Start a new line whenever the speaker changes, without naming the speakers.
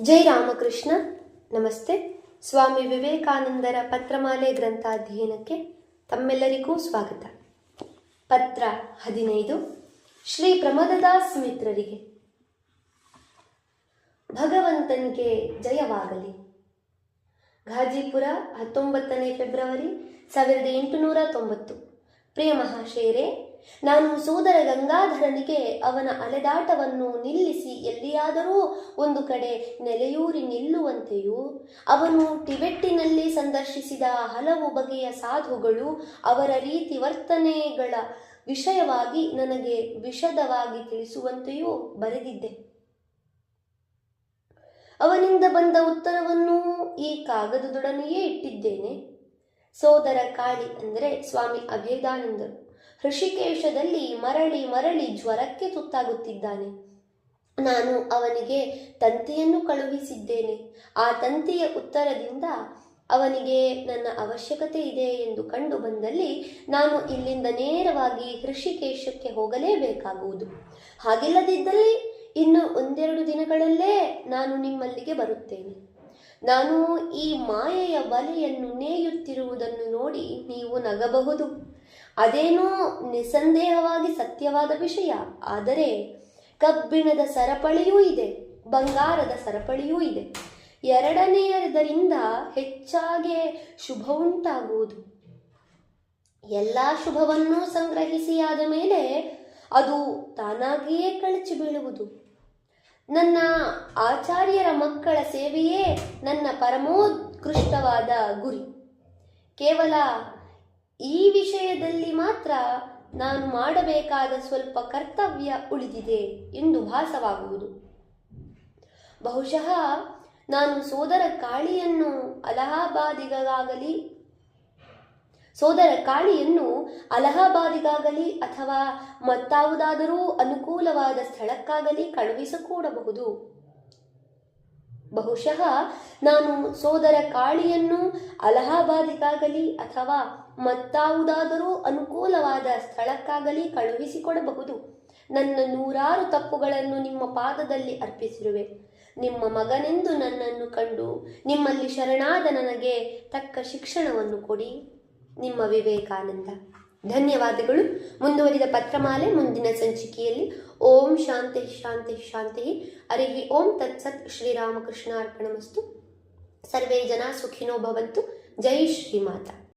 ಜೈ ರಾಮಕೃಷ್ಣ. ನಮಸ್ತೆ. ಸ್ವಾಮಿ ವಿವೇಕಾನಂದರ ಪತ್ರಮಾಲೆ ಗ್ರಂಥಾಧ್ಯಯನಕ್ಕೆ ತಮ್ಮೆಲ್ಲರಿಗೂ ಸ್ವಾಗತ. ಪತ್ರ ಹದಿನೈದು. ಶ್ರೀ ಪ್ರಮದದಾಸ್ ಮಿತ್ರರಿಗೆ. ಭಗವಂತನಿಗೆ ಜಯವಾಗಲಿ. ಘಾಜಿಪುರ, ಹತ್ತೊಂಬತ್ತನೇ ಫೆಬ್ರವರಿ ಸಾವಿರದ ಎಂಟುನೂರ ತೊಂಬತ್ತು. ಪ್ರಿಯ ಮಹಾಶಯರೇ ನಾನು ಸೋದರ ಗಂಗಾಧರನಿಗೆ ಅವನ ಅಲೆದಾಟವನ್ನು ನಿಲ್ಲಿಸಿ ಎಲ್ಲಿಯಾದರೂ ಒಂದು ಕಡೆ ನೆಲೆಯೂರಿ ನಿಲ್ಲುವಂತೆಯೂ, ಅವನು ಟಿಬೆಟ್ಟಿನಲ್ಲಿ ಸಂದರ್ಶಿಸಿದ ಹಲವು ಬಗೆಯ ಸಾಧುಗಳು ಅವರ ರೀತಿ ವರ್ತನೆಗಳ ವಿಷಯವಾಗಿ ನನಗೆ ವಿಷದವಾಗಿ ತಿಳಿಸುವಂತೆಯೂ ಬರೆದಿದ್ದೆ. ಅವನಿಂದ ಬಂದ ಉತ್ತರವನ್ನು ಈ ಕಾಗದದೊಡನೆಯೇ ಇಟ್ಟಿದ್ದೇನೆ. ಸೋದರ ಕಾಳಿ ಅಂದರೆ ಸ್ವಾಮಿ ಅಭೇದಾನಂದರು. ಹೃಷಿಕೇಶದಲ್ಲಿ ಮರಳಿ ಮರಳಿ ಜ್ವರಕ್ಕೆ ತುತ್ತಾಗುತ್ತಿದ್ದಾನೆ. ನಾನು ಅವನಿಗೆ ತಂತಿಯನ್ನು ಕಳುಹಿಸಿದ್ದೇನೆ. ಆ ತಂತಿಯ ಉತ್ತರದಿಂದ ಅವನಿಗೆ ನನ್ನ ಅವಶ್ಯಕತೆ ಇದೆ ಎಂದು ಕಂಡು ಬಂದಲ್ಲಿ ನಾನು ಇಲ್ಲಿಂದ ನೇರವಾಗಿ ಹೃಷಿಕೇಶಕ್ಕೆ ಹೋಗಲೇಬೇಕಾಗುವುದು. ಹಾಗಿಲ್ಲದಿದ್ದಲ್ಲಿ ಇನ್ನು ಒಂದೆರಡು ದಿನಗಳಲ್ಲೇ ನಾನು ನಿಮ್ಮಲ್ಲಿಗೆ ಬರುತ್ತೇನೆ. ನಾನು ಈ ಮಾಯೆಯ ಬಲೆಯನ್ನು ನೇಯುತ್ತಿರುವುದನ್ನು ನೋಡಿ ನೀವು ನಗಬಹುದು. ಅದೇನೋ ನಿಸ್ಸಂದೇಹವಾಗಿ ಸತ್ಯವಾದ ವಿಷಯ, ಆದರೆ ಕಬ್ಬಿಣದ ಸರಪಳಿಯೂ ಇದೆ, ಬಂಗಾರದ ಸರಪಳಿಯೂ ಇದೆ. ಎರಡನೆಯದರಿಂದ ಹೆಚ್ಚಾಗಿ ಶುಭ ಉಂಟಾಗುವುದು ಎಲ್ಲ ಶುಭವನ್ನು ಸಂಗ್ರಹಿಸಿಯಾದ ಮೇಲೆ ಅದು ತಾನಾಗಿಯೇ ಕಳಚಿ ಬೀಳುವುದು. ನನ್ನ ಆಚಾರ್ಯರ ಮಕ್ಕಳ ಸೇವೆಯೇ ನನ್ನ ಪರಮೋತ್ಕೃಷ್ಟವಾದ ಗುರಿ. ಕೇವಲ ಈ ವಿಷಯದಲ್ಲಿ ಮಾತ್ರ ನಾನು ಮಾಡಬೇಕಾದ ಸ್ವಲ್ಪ ಕರ್ತವ್ಯ ಉಳಿದಿದೆ ಎಂದು ಭಾಸವಾಗುವುದು. ಬಹುಶಃ ನಾನು ಸೋದರ ಕಾಳಿಯನ್ನು ಅಲಹಾಬಾದಿಗಾಗಲಿ, ಸೋದರ ಕಾಳಿಯನ್ನು ಅಲಹಾಬಾದಿಗಾಗಲಿ ಅಥವಾ ಮತ್ತಾವುದಾದರೂ ಅನುಕೂಲವಾದ ಸ್ಥಳಕ್ಕಾಗಲಿ ಕಳುಹಿಸಕೂಡಬಹುದು. ಬಹುಶಃ ನಾನು ಸೋದರ ಕಾಳಿಯನ್ನು ಅಲಹಾಬಾದಿಗಾಗಲಿ ಅಥವಾ ಮತ್ತಾವುದಾದರೂ ಅನುಕೂಲವಾದ ಸ್ಥಳಕ್ಕಾಗಲಿ ಕಳುಹಿಸಿಕೊಡಬಹುದು. ನನ್ನ ನೂರಾರು ತಪ್ಪುಗಳನ್ನು ನಿಮ್ಮ ಪಾದದಲ್ಲಿ ಅರ್ಪಿಸಿರುವೆ. ನಿಮ್ಮ ಮಗನೆಂದು ನನ್ನನ್ನು ಕಂಡು ನಿಮ್ಮಲ್ಲಿ ಶರಣಾದ ನನಗೆ ತಕ್ಕ ಶಿಕ್ಷಣವನ್ನು ಕೊಡಿ. ನಿಮ್ಮ ವಿವೇಕಾನಂದ. ಧನ್ಯವಾದಗಳು. ಮುಂದುವರಿದ ಪತ್ರಮಾಲೆ ಮುಂದಿನ ಸಂಚಿಕೆಯಲ್ಲಿ. ಓಂ ಶಾಂತಿ ಶಾಂತಿ ಶಾಂತಿ. ಅರಿಹಿ ಓಂ ತತ್ಸತ್ ಶ್ರೀರಾಮಕೃಷ್ಣ ಅರ್ಪಣಮಸ್ತು ಸರ್ವೇ ಜನ ಸುಖಿನೋ ಭವಂತು. ಜೈ ಶ್ರೀಮಾತಾ